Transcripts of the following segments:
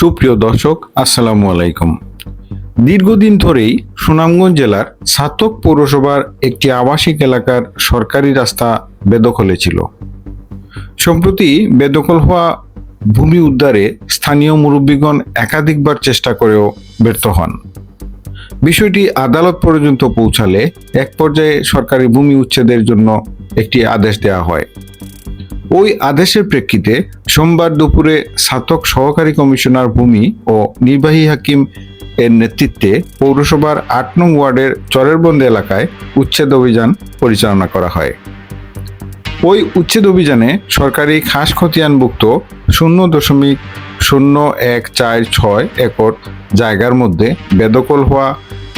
সুপ্রিয় দর্শক, আসসালামু আলাইকুম। দীর্ঘদিন ধরেই সুনামগঞ্জ জেলার সাতক পৌরসভার একটি আবাসিক এলাকার সরকারি রাস্তা বেদখলে ছিল। সম্প্রতি বেদখল হওয়া ভূমি উদ্ধারে স্থানীয় মুরব্বীগণ একাধিকবার চেষ্টা করেও ব্যর্থ হন। বিষয়টি আদালত পর্যন্ত পৌঁছালে এক পর্যায়ে সরকারি ভূমি উচ্ছেদের জন্য একটি আদেশ দেওয়া হয়। ওই আদেশের প্রেক্ষিতে সোমবার দুপুরে সাতক সহকারী কমিশনার ভূমি ও নির্বাহী হাকিম এর নেতৃত্বে পৌরসভার আট নং ওয়ার্ডের চরেরবন্দ এলাকায় উচ্ছেদ অভিযান পরিচালনা করা হয়। ওই উচ্ছেদ অভিযানে সরকারি খাস খতিয়ানভুক্ত শূন্য দশমিক শূন্য এক চার ছয় একর জায়গার মধ্যে বেদখল হওয়া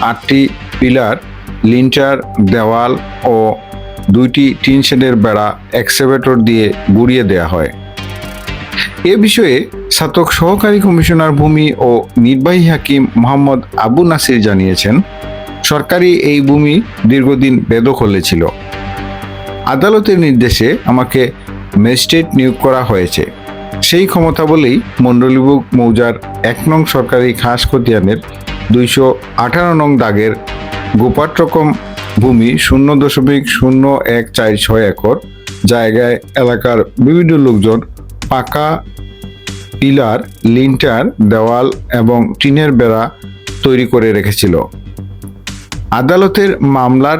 আটটি পিলার, লিন্টার, দেওয়াল ও দুইটি টিন শেডের বেড়া এক্সেভেটর দিয়ে গুড়িয়ে দেওয়া হয়। এ বিষয়ে সাতক সহকারী কমিশনার ভূমি ও নির্বাহী হাকিম মোহাম্মদ আবু নাসির জানিয়েছেন, সরকারি এই ভূমি দীর্ঘদিন বেদখলে ছিল। আদালতের নির্দেশে আমাকে ম্যাজিস্ট্রেট নিয়োগ করা হয়েছে। সেই ক্ষমতা বলেই মণ্ডলীবুক মৌজার এক নং সরকারি খাস খতিয়ানের দুইশো আঠারো নং দাগের গোপাট্রকম ভূমি শূন্য দশমিক শূন্য এক চার ছয় একর। জায়গায় এলাকার বিভিন্ন লোকজন পাকা পিলার, লিন্টার, দেওয়াল এবং টিনের বেড়া তৈরি করে রেখেছিল। আদালতের মামলার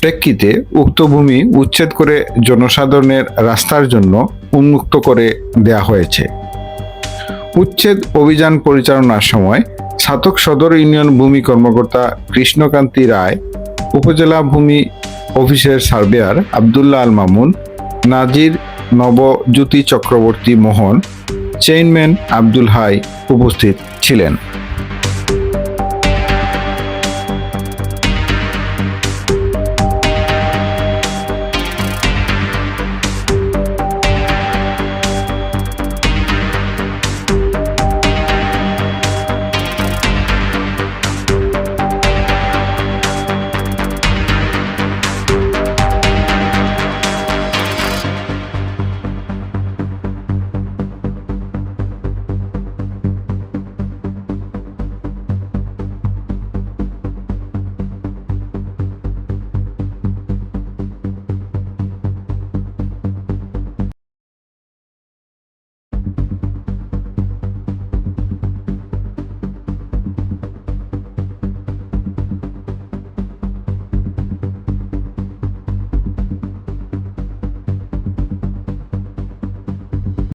প্রেক্ষিতে উক্ত ভূমি উচ্ছেদ করে জনসাধারণের রাস্তার জন্য উন্মুক্ত করে দেয়া হয়েছে। উচ্ছেদ অভিযান পরিচালনার সময় ছাতক সদর ইউনিয়ন ভূমি কর্মকর্তা কৃষ্ণকান্তি রায় উপজেলা ভূমি অফিসের সার্ভেয়ার আবদুল্লাহ আল মামুন, নাজির নবজ্যোতি চক্রবর্তী মোহন চেইনম্যান আব্দুল হাই উপস্থিত ছিলেন।